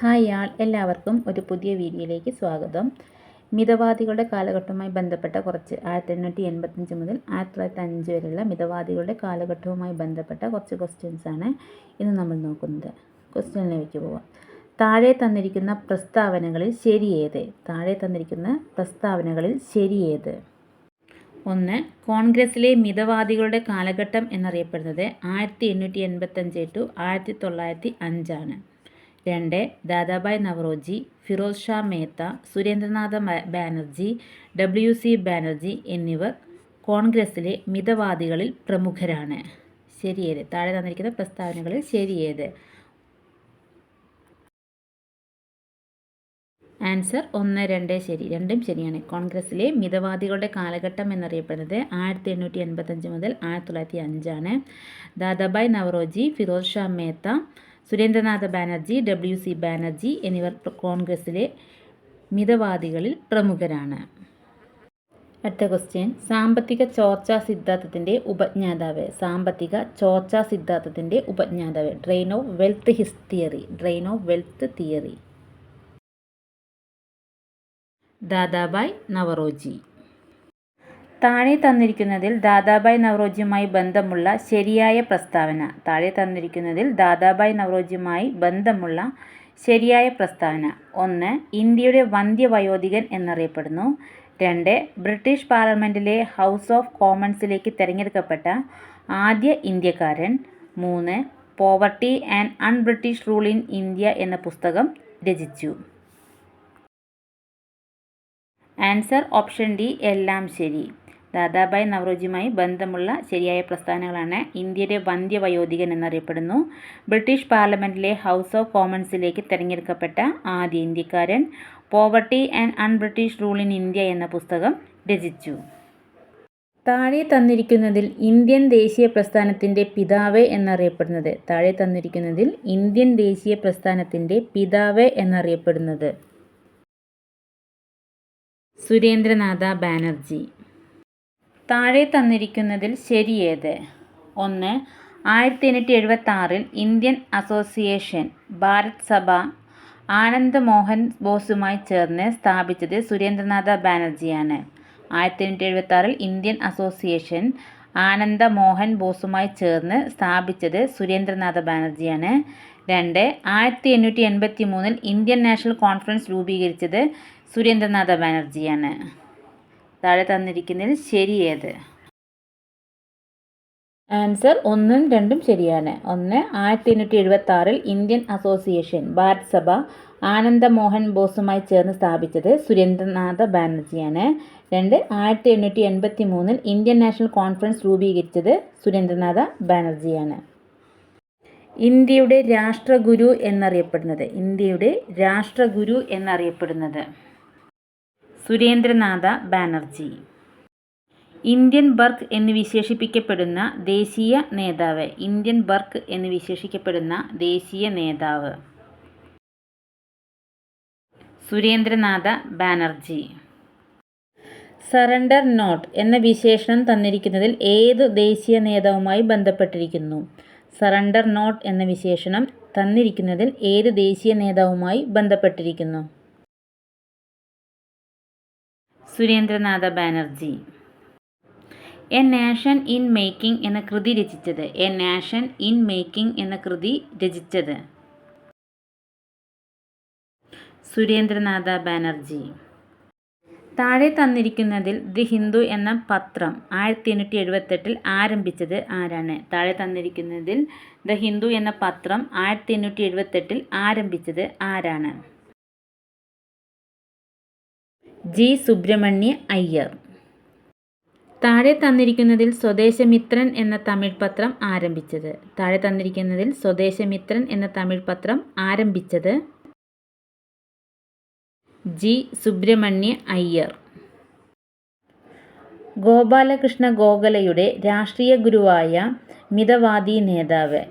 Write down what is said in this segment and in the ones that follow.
Hi ആൾ എല്ലാവർക്കും ഒരു പുതിയ വീഡിയോയിലേക്ക് സ്വാഗതം. മിതവാദികളുടെ കാലഘട്ടവുമായി ബന്ധപ്പെട്ട കുറച്ച് ആയിരത്തി എണ്ണൂറ്റി എൺപത്തഞ്ച് മുതൽ ആയിരത്തി തൊള്ളായിരത്തി അഞ്ച് വരെയുള്ള മിതവാദികളുടെ കാലഘട്ടവുമായി ബന്ധപ്പെട്ട കുറച്ച് ക്വസ്റ്റ്യൻസ് ആണ് ഇന്ന് നമ്മൾ നോക്കുന്നത്. ക്വസ്റ്റ്യനിലേക്ക് പോവാം. താഴെ തന്നിരിക്കുന്ന പ്രസ്താവനകളിൽ ശരിയേത് താഴെ തന്നിരിക്കുന്ന പ്രസ്താവനകളിൽ ശരിയേത് ഒന്ന് കോൺഗ്രസിലെ മിതവാദികളുടെ കാലഘട്ടം എന്നറിയപ്പെടുന്നത് ആയിരത്തി എണ്ണൂറ്റി എൺപത്തഞ്ച് ടു ആയിരത്തി തൊള്ളായിരത്തി അഞ്ചാണ് രണ്ട് ദാദാഭായ് നവറോജി ഫിറോസ് ഷാ മേത്ത സുരേന്ദ്രനാഥ ബാനർജി ഡബ്ല്യു സി ബാനർജി എന്നിവർ കോൺഗ്രസിലെ മിതവാദികളിൽ പ്രമുഖരാണ്. ശരിയേത്. താഴെ തന്നിരിക്കുന്ന പ്രസ്താവനകളിൽ ശരിയേത്. ആൻസർ ഒന്ന് രണ്ട് ശരി. രണ്ടും ശരിയാണ്. കോൺഗ്രസ്സിലെ മിതവാദികളുടെ കാലഘട്ടം എന്നറിയപ്പെടുന്നത് ആയിരത്തി എണ്ണൂറ്റി എൺപത്തഞ്ച് മുതൽ ആയിരത്തി തൊള്ളായിരത്തി അഞ്ചാണ്. ദാദാഭായ് നവറോജി ഫിറോസ് ഷാ മേത്ത സുരേന്ദ്രനാഥ ബാനർജി ഡബ്ല്യു സി ബാനർജി എന്നിവർ കോൺഗ്രസിലെ മിതവാദികളിൽ പ്രമുഖരാണ്. അടുത്ത ക്വസ്റ്റ്യൻ സാമ്പത്തിക ചോർച്ചാ സിദ്ധാന്തത്തിന്റെ ഉപജ്ഞാതാവ്. സാമ്പത്തിക ചോർച്ചാ സിദ്ധാന്തത്തിന്റെ ഉപജ്ഞാതാവ്. Drain of wealth his theory drain of wealth theory Dadabhai Naoroji. താഴെ തന്നിരിക്കുന്നതിൽ ദാദാബായ് നവറോജിയുമായി ബന്ധമുള്ള ശരിയായ പ്രസ്താവന. താഴെ തന്നിരിക്കുന്നതിൽ ദാദാബായ് നവറോജിയുമായി ബന്ധമുള്ള ശരിയായ പ്രസ്താവന. ഒന്ന് ഇന്ത്യയുടെ വന്ധ്യവയോധികൻ എന്നറിയപ്പെടുന്നു. രണ്ട് ബ്രിട്ടീഷ് പാർലമെന്റിലെ ഹൗസ് ഓഫ് കോമൺസിലേക്ക് തിരഞ്ഞെടുക്കപ്പെട്ട ആദ്യ ഇന്ത്യക്കാരൻ. മൂന്ന് poverty and unBritish rule in India എന്ന പുസ്തകം രചിച്ചു. ആൻസർ ഓപ്ഷൻ ഡി എല്ലാം ശരി. ദാദാഭായ് നവറോജിയുമായി ബന്ധമുള്ള ശരിയായ പ്രസ്ഥാനങ്ങളാണ് ഇന്ത്യയുടെ വന്ധ്യവയോധികൻ എന്നറിയപ്പെടുന്നു. ബ്രിട്ടീഷ് പാർലമെന്റിലെ ഹൗസ് ഓഫ് കോമൺസിലേക്ക് തിരഞ്ഞെടുക്കപ്പെട്ട ആദ്യ ഇന്ത്യക്കാരൻ poverty and unBritish rule in India എന്ന പുസ്തകം രചിച്ചു. താഴെ തന്നിരിക്കുന്നതിൽ ഇന്ത്യൻ ദേശീയ പ്രസ്ഥാനത്തിന്റെ പിതാവ് എന്നറിയപ്പെടുന്നത്. താഴെ തന്നിരിക്കുന്നതിൽ ഇന്ത്യൻ ദേശീയ പ്രസ്ഥാനത്തിന്റെ പിതാവ് എന്നറിയപ്പെടുന്നത്. സുരേന്ദ്രനാഥ ബാനർജി. താഴെ തന്നിരിക്കുന്നതിൽ ശരിയേത്? ഒന്ന് ആയിരത്തി എണ്ണൂറ്റി എഴുപത്തി ആറിൽ ഇന്ത്യൻ അസോസിയേഷൻ ഭാരത് സഭ ആനന്ദ് മോഹൻ ബോസുമായി ചേർന്ന് സ്ഥാപിച്ചത് സുരേന്ദ്രനാഥ ബാനർജിയാണ്. ആയിരത്തി എണ്ണൂറ്റി എഴുപത്തി ആറിൽ ഇന്ത്യൻ അസോസിയേഷൻ ആനന്ദ മോഹൻ ബോസുമായി ചേർന്ന് സ്ഥാപിച്ചത് സുരേന്ദ്രനാഥ ബാനർജിയാണ്. രണ്ട് ആയിരത്തി എണ്ണൂറ്റി എൺപത്തി മൂന്നിൽ ഇന്ത്യൻ നാഷണൽ കോൺഫറൻസ് രൂപീകരിച്ചത് സുരേന്ദ്രനാഥ ബാനർജിയാണ്. താഴെ തന്നിരിക്കുന്നതിൽ ശരി ശരിയേത് ആൻസർ ഒന്നും രണ്ടും ശരിയാണ്. ഒന്ന് ആയിരത്തി എണ്ണൂറ്റി എഴുപത്തി ആറിൽ ഇന്ത്യൻ അസോസിയേഷൻ ഭാരത് സഭ ആനന്ദമോഹൻ ബോസുമായി ചേർന്ന് സ്ഥാപിച്ചത് സുരേന്ദ്രനാഥ ബാനർജിയാണ്. രണ്ട് ആയിരത്തി എണ്ണൂറ്റി എൺപത്തി മൂന്നിൽ ഇന്ത്യൻ നാഷണൽ കോൺഫറൻസ് രൂപീകരിച്ചത് സുരേന്ദ്രനാഥ ബാനർജിയാണ്. ഇന്ത്യയുടെ രാഷ്ട്രഗുരു എന്നറിയപ്പെടുന്നത്. ഇന്ത്യയുടെ രാഷ്ട്രഗുരു എന്നറിയപ്പെടുന്നത്. സുരേന്ദ്രനാഥ ബാനർജി. ഇന്ത്യൻ ബർക്ക് എന്ന് വിശേഷിപ്പിക്കപ്പെടുന്ന ദേശീയ നേതാവ്. ഇന്ത്യൻ ബർക്ക് എന്ന് വിശേഷിക്കപ്പെടുന്ന ദേശീയ നേതാവ്. സുരേന്ദ്രനാഥ ബാനർജി. സറണ്ടർ നോട്ട് എന്ന വിശേഷണം തന്നിരിക്കുന്നതിൽ ഏത് ദേശീയ നേതാവുമായി ബന്ധപ്പെട്ടിരിക്കുന്നു? സറണ്ടർ നോട്ട് എന്ന വിശേഷണം തന്നിരിക്കുന്നതിൽ ഏത് ദേശീയ നേതാവുമായി ബന്ധപ്പെട്ടിരിക്കുന്നു? Surendranath Banerjee. A nation in making എന്ന കൃതി രചിച്ചത്. എ നാഷൻ ഇൻ മേക്കിംഗ് എന്ന കൃതി രചിച്ചത്. സുരേന്ദ്രനാഥ ബാനർജി. താഴെ തന്നിരിക്കുന്നതിൽ ദി ഹിന്ദു എന്ന പത്രം ആയിരത്തി എണ്ണൂറ്റി എഴുപത്തെട്ടിൽ ആരംഭിച്ചത് ആരാണ്? താഴെ തന്നിരിക്കുന്നതിൽ ദ ഹിന്ദു എന്ന പത്രം ആയിരത്തി എണ്ണൂറ്റി എഴുപത്തെട്ടിൽ ആരംഭിച്ചത് ആരാണ്? ജി. സുബ്രഹ്മണ്യ അയ്യർ. താഴെ തന്നിരിക്കുന്നതിൽ സ്വദേശമിത്രൻ എന്ന തമിഴ് പത്രം ആരംഭിച്ചത്. താഴെ തന്നിരിക്കുന്നതിൽ സ്വദേശമിത്രൻ എന്ന തമിഴ് പത്രം ആരംഭിച്ചത് ജി. സുബ്രഹ്മണ്യ അയ്യർ. ഗോപാലകൃഷ്ണ ഗോഖലയുടെ രാഷ്ട്രീയ ഗുരുവായ മിതവാദി നേതാവ്.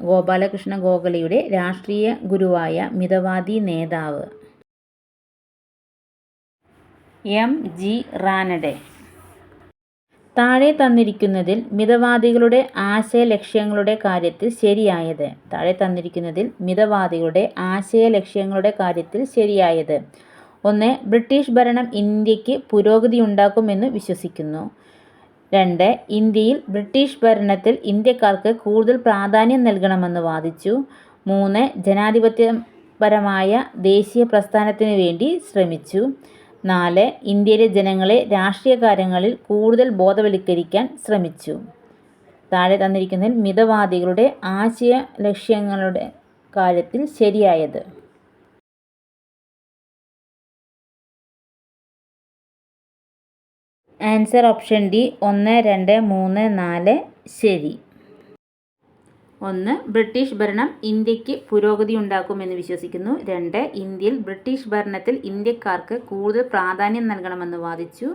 ഗോപാലകൃഷ്ണ ഗോഖലയുടെ രാഷ്ട്രീയ ഗുരുവായ മിതവാദി നേതാവ്. M G Ranade. താഴെ തന്നിരിക്കുന്നതിൽ മിതവാദികളുടെ ആശയ ലക്ഷ്യങ്ങളുടെ കാര്യത്തിൽ ശരിയായത്. താഴെ തന്നിരിക്കുന്നതിൽ മിതവാദികളുടെ ആശയ ലക്ഷ്യങ്ങളുടെ കാര്യത്തിൽ ശരിയായത്. ഒന്ന് ബ്രിട്ടീഷ് ഭരണം ഇന്ത്യയ്ക്ക് പുരോഗതി ഉണ്ടാക്കുമെന്ന് വിശ്വസിക്കുന്നു. രണ്ട് ഇന്ത്യയിൽ ബ്രിട്ടീഷ് ഭരണത്തിൽ ഇന്ത്യക്കാർക്ക് കൂടുതൽ പ്രാധാന്യം നൽകണമെന്ന് വാദിച്ചു. മൂന്ന് ജനാധിപത്യപരമായ ദേശീയ പ്രസ്ഥാനത്തിനു വേണ്ടി ശ്രമിച്ചു. നാല് ഇന്ത്യയിലെ ജനങ്ങളെ രാഷ്ട്രീയ കാര്യങ്ങളിൽ കൂടുതൽ ബോധവൽക്കരിക്കാൻ ശ്രമിച്ചു. താഴെ തന്നിരിക്കുന്നതിൽ മിതവാദികളുടെ ആശയ ലക്ഷ്യങ്ങളുടെ കാര്യത്തിൽ ശരിയായത്. ആൻസർ ഓപ്ഷൻ ഡി ഒന്ന് രണ്ട് മൂന്ന് നാല് ശരി. ഒന്ന് ബ്രിട്ടീഷ് ഭരണം ഇന്ത്യയ്ക്ക് പുരോഗതി ഉണ്ടാക്കുമെന്ന് വിശ്വസിക്കുന്നു. രണ്ട് ഇന്ത്യയിൽ ബ്രിട്ടീഷ് ഭരണത്തിൽ ഇന്ത്യക്കാർക്ക് കൂടുതൽ പ്രാധാന്യം നൽകണമെന്ന് വാദിച്ചു.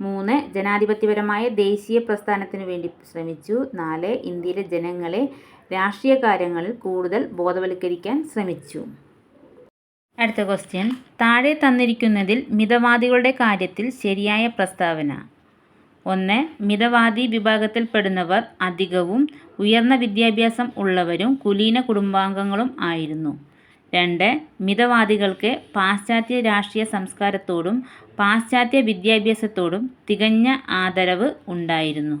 മൂന്ന് ജനാധിപത്യപരമായ ദേശീയ പ്രസ്ഥാനത്തിനു വേണ്ടി ശ്രമിച്ചു. നാല് ഇന്ത്യയിലെ ജനങ്ങളെ രാഷ്ട്രീയ കാര്യങ്ങളിൽ കൂടുതൽ ബോധവൽക്കരിക്കാൻ ശ്രമിച്ചു. അടുത്ത ക്വസ്റ്റ്യൻ താഴെ തന്നിരിക്കുന്നതിൽ മിതവാദികളുടെ കാര്യത്തിൽ ശരിയായ പ്രസ്താവന. ഒന്ന് മിതവാദി വിഭാഗത്തിൽപ്പെടുന്നവർ അധികവും ഉയർന്ന വിദ്യാഭ്യാസം ഉള്ളവരും കുലീന കുടുംബാംഗങ്ങളും ആയിരുന്നു. രണ്ട് മിതവാദികൾക്ക് പാശ്ചാത്യ രാഷ്ട്രീയ സംസ്കാരത്തോടും പാശ്ചാത്യ വിദ്യാഭ്യാസത്തോടും തികഞ്ഞ ആദരവ് ഉണ്ടായിരുന്നു.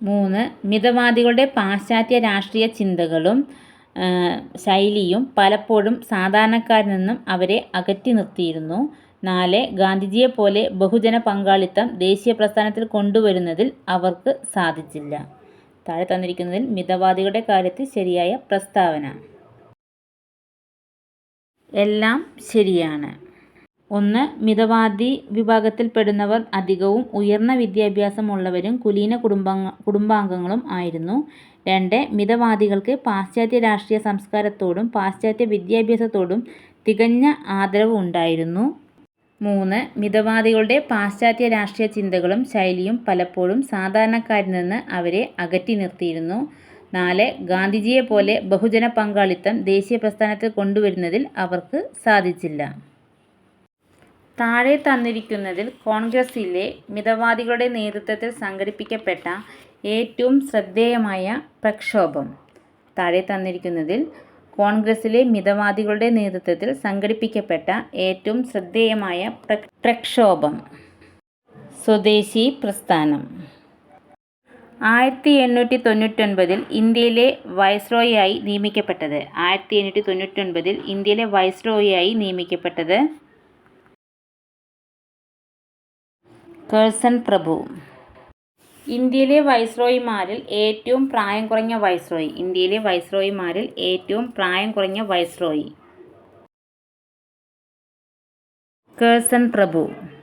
മൂന്ന് മിതവാദികളുടെ പാശ്ചാത്യ രാഷ്ട്രീയ ചിന്തകളും ശൈലിയും പലപ്പോഴും സാധാരണക്കാരിൽ നിന്നും അവരെ അകറ്റി നിർത്തിയിരുന്നു. നാല് ഗാന്ധിജിയെപ്പോലെ ബഹുജന പങ്കാളിത്തം ദേശീയ പ്രസ്ഥാനത്തിൽ കൊണ്ടുവരുന്നതിൽ അവർക്ക് സാധിച്ചില്ല. താഴെ തന്നിരിക്കുന്നതിൽ മിതവാദികളുടെ കാര്യത്തിൽ ശരിയായ പ്രസ്താവന. എല്ലാം ശരിയാണ്. ഒന്ന് മിതവാദി വിഭാഗത്തിൽപ്പെടുന്നവർ അധികവും ഉയർന്ന വിദ്യാഭ്യാസമുള്ളവരും കുലീന കുടുംബാംഗ കുടുംബാംഗങ്ങളും ആയിരുന്നു. രണ്ട് മിതവാദികൾക്ക് പാശ്ചാത്യ രാഷ്ട്രീയ സംസ്കാരത്തോടും പാശ്ചാത്യ വിദ്യാഭ്യാസത്തോടും തികഞ്ഞ ആദരവ് ഉണ്ടായിരുന്നു. മൂന്ന് മിതവാദികളുടെ പാശ്ചാത്യ രാഷ്ട്രീയ ചിന്തകളും ശൈലിയും പലപ്പോഴും സാധാരണക്കാരിൽ നിന്ന് അവരെ അകറ്റി നിർത്തിയിരുന്നു. നാല് ഗാന്ധിജിയെപ്പോലെ ബഹുജന പങ്കാളിത്തം ദേശീയ പ്രസ്ഥാനത്തിൽ കൊണ്ടുവരുന്നതിൽ അവർക്ക് സാധിച്ചില്ല. താഴെ തന്നിരിക്കുന്നതിൽ കോൺഗ്രസിലെ മിതവാദികളുടെ നേതൃത്വത്തിൽ സംഘടിപ്പിക്കപ്പെട്ട ഏറ്റവും ശ്രദ്ധേയമായ പ്രക്ഷോഭം. താഴെ തന്നിരിക്കുന്നതിൽ കോൺഗ്രസിലെ മിതവാദികളുടെ നേതൃത്വത്തിൽ സംഘടിപ്പിക്കപ്പെട്ട ഏറ്റവും ശ്രദ്ധേയമായ പ്രക്ഷോഭം. സ്വദേശി പ്രസ്ഥാനം. ആയിരത്തി എണ്ണൂറ്റി തൊണ്ണൂറ്റൊൻപതിൽ ഇന്ത്യയിലെ വൈസ്രോയായി നിയമിക്കപ്പെട്ടത്. ആയിരത്തി എണ്ണൂറ്റി തൊണ്ണൂറ്റൊൻപതിൽ ഇന്ത്യയിലെ വൈസ്രോയായി നിയമിക്കപ്പെട്ടത് കേഴ്സൺ പ്രഭു. ഇന്ത്യയിലെ വൈസ്രോയിമാരിൽ ഏറ്റവും പ്രായം കുറഞ്ഞ വൈസ്രോയി. ഇന്ത്യയിലെ വൈസ്രോയിമാരിൽ ഏറ്റവും പ്രായം കുറഞ്ഞ വൈസ്രോയി. കേഴ്സൺ പ്രഭു.